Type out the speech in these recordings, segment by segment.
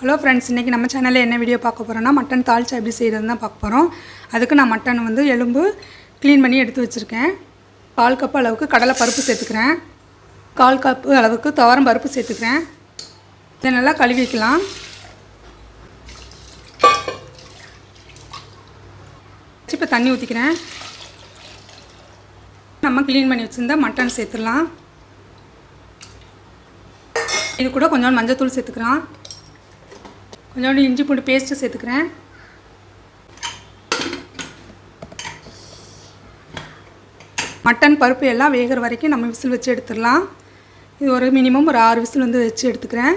Hello friends இன்றைக்கி நம்ம சேனலில் என்ன வீடியோ பார்க்க போகிறோன்னா மட்டன் தாளிச்சா எப்படி செய்கிறதுன்னு தான் பார்க்க போகிறோம் அதுக்கு நான் மட்டன் வந்து எலும்பு க்ளீன் பண்ணி எடுத்து வச்சுருக்கேன். கால் கப் அளவுக்கு கடலை பருப்பு சேர்த்துக்கிறேன். கால் கப்பு அளவுக்கு துவரம் பருப்பு சேர்த்துக்கிறேன். இதை நல்லா கழுவி வைக்கலாம். இப்போ தண்ணி ஊற்றிக்கிறேன் நம்ம க்ளீன் பண்ணி வச்சுருந்தா மட்டன் சேர்த்துடலாம். இது கூட கொஞ்சம் மஞ்சள் தூள் சேர்த்துக்கிறோம் கொஞ்சோண்டு இஞ்சி பூண்டு பேஸ்ட்டு சேர்த்துக்கிறேன். மட்டன் பருப்பு எல்லாம் வேகிற வரைக்கும் நம்ம விசில் வச்சு எடுத்துடலாம். இது ஒரு மினிமம் ஒரு ஆறு விசில் வந்து வச்சு எடுத்துக்கிறேன்.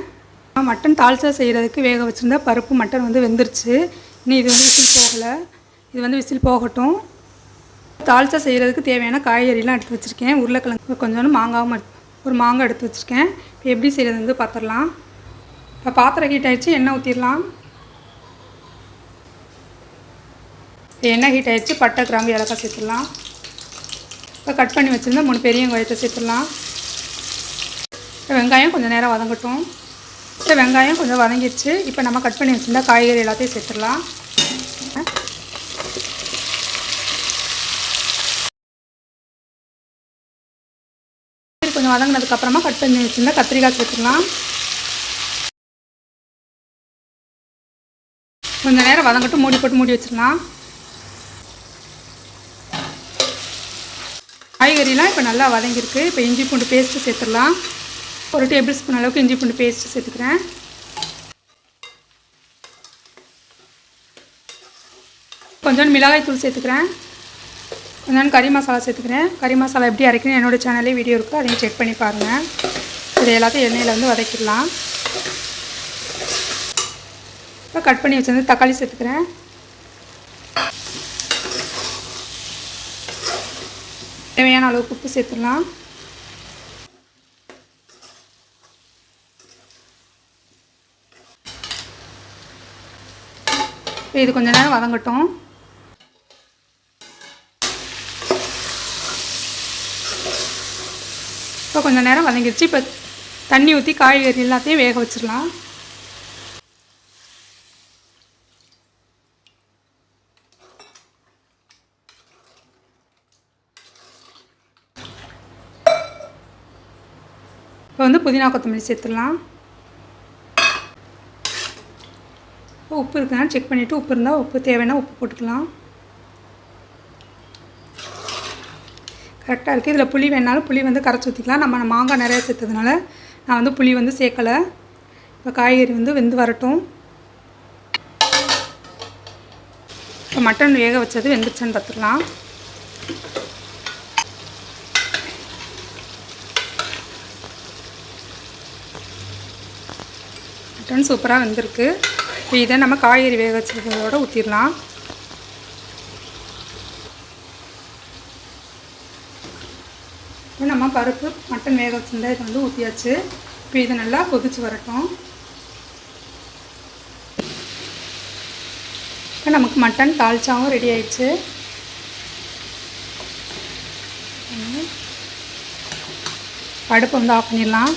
மட்டன் தால்ச்சா செய்கிறதுக்கு வேக வச்சுருந்தா பருப்பு மட்டன் வந்து வெந்துருச்சு. இன்னும் இது வந்து விசில் போகலை. இது வந்து விசில் போகட்டும். தால்ச்சா செய்கிறதுக்கு தேவையான காய்கறிலாம் எடுத்து வச்சுருக்கேன். உருளைக்கிழங்கு கொஞ்சோண்டு மாங்காவும் ஒரு மாங்காய் எடுத்து வச்சுருக்கேன். இப்போ எப்படி செய்கிறது வந்து பார்த்துடலாம். இப்போ பாத்திரம் ஹீட் ஆகிடுச்சு எண்ணெய் ஊற்றிடலாம் எண்ணெய் ஹீட் ஆகிடுச்சு பட்டை கிராம்பு ஏலக்காய் சேர்த்துடலாம். இப்போ கட் பண்ணி வச்சுருந்தா மூணு பெரிய வெங்காயத்தை சேர்த்துடலாம். இப்போ வெங்காயம் கொஞ்சம் நேரம் வதங்கட்டும். இப்போ வெங்காயம் கொஞ்சம் வதங்கிடுச்சு இப்போ நம்ம கட் பண்ணி வச்சுருந்தா காய்கறி எல்லாத்தையும் சேர்த்துடலாம். கொஞ்சம் வதங்கினதுக்கப்புறமா கட் பண்ணி வச்சுருந்தா கத்திரிக்காய் சேர்த்துடலாம். கொஞ்சம் நேரம் வதங்கட்டும் மூடி போட்டு மூடி வச்சிடலாம். காய்கறிலாம் இப்போ நல்லா வதங்கியிருக்கு. இப்போ இஞ்சி பூண்டு பேஸ்ட்டு சேர்த்துடலாம். ஒரு டேபிள் ஸ்பூன் அளவுக்கு இஞ்சி பூண்டு பேஸ்ட்டு சேர்த்துக்கிறேன். கொஞ்சோண்டு மிளகாய் தூள் சேர்த்துக்கிறேன். கொஞ்சோண்டு கறி மசாலா சேர்த்துக்கிறேன். கறி மசாலா எப்படி அரைக்கணும் என்னோடய சேனல்லே வீடியோ இருக்குது அதையும் செக் பண்ணி பாருங்கள் இது எல்லாத்தையும் எண்ணெயில் வந்து வதக்கிடலாம். இப்போ கட் பண்ணி வச்சுருந்து தக்காளி சேர்த்துக்கிறேன். தேவையான அளவுக்கு உப்பு சேர்த்துடலாம். இது கொஞ்ச நேரம் வதங்கட்டும். இப்போ கொஞ்சம் நேரம் வதங்கிடுச்சு. இப்போ தண்ணி ஊற்றி காய்கறி எல்லாத்தையும் வேக வச்சிடலாம். இப்போ வந்து புதினா கொத்தமல்லி சேர்த்துடலாம். உப்பு இருக்குன்னா செக் பண்ணிவிட்டு உப்பு இருந்தால் உப்பு தேவைன்னா உப்பு போட்டுக்கலாம். கரெக்டாக இருக்குது இதில் புளி வேணாலும் புளி வந்து கரைச்சி ஊற்றிக்கலாம் நம்ம மாங்காய் நிறையா சேர்த்ததுனால நான் வந்து புளி வந்து சேர்க்கலை. இப்போ காய்கறி வந்து வெந்து வரட்டும். இப்போ மட்டன் வேக வச்சது வெந்துருச்சான்னு பார்த்துக்கலாம் மட்டன் சூப்பராக வந்திருக்கு. இப்போ இதை நம்ம காய்கறி வேக வச்சதோட ஊற்றிடலாம் இப்போ நம்ம பருப்பு மட்டன் வேக வச்சுருந்தா இதை வந்து ஊற்றியாச்சு இப்போ இதை நல்லா கொதிச்சு வரட்டும். இப்போ நமக்கு மட்டன் தால்ச்சாவும் ரெடி ஆயிடுச்சு. அடுப்பு வந்து ஆஃப் பண்ணிடலாம்.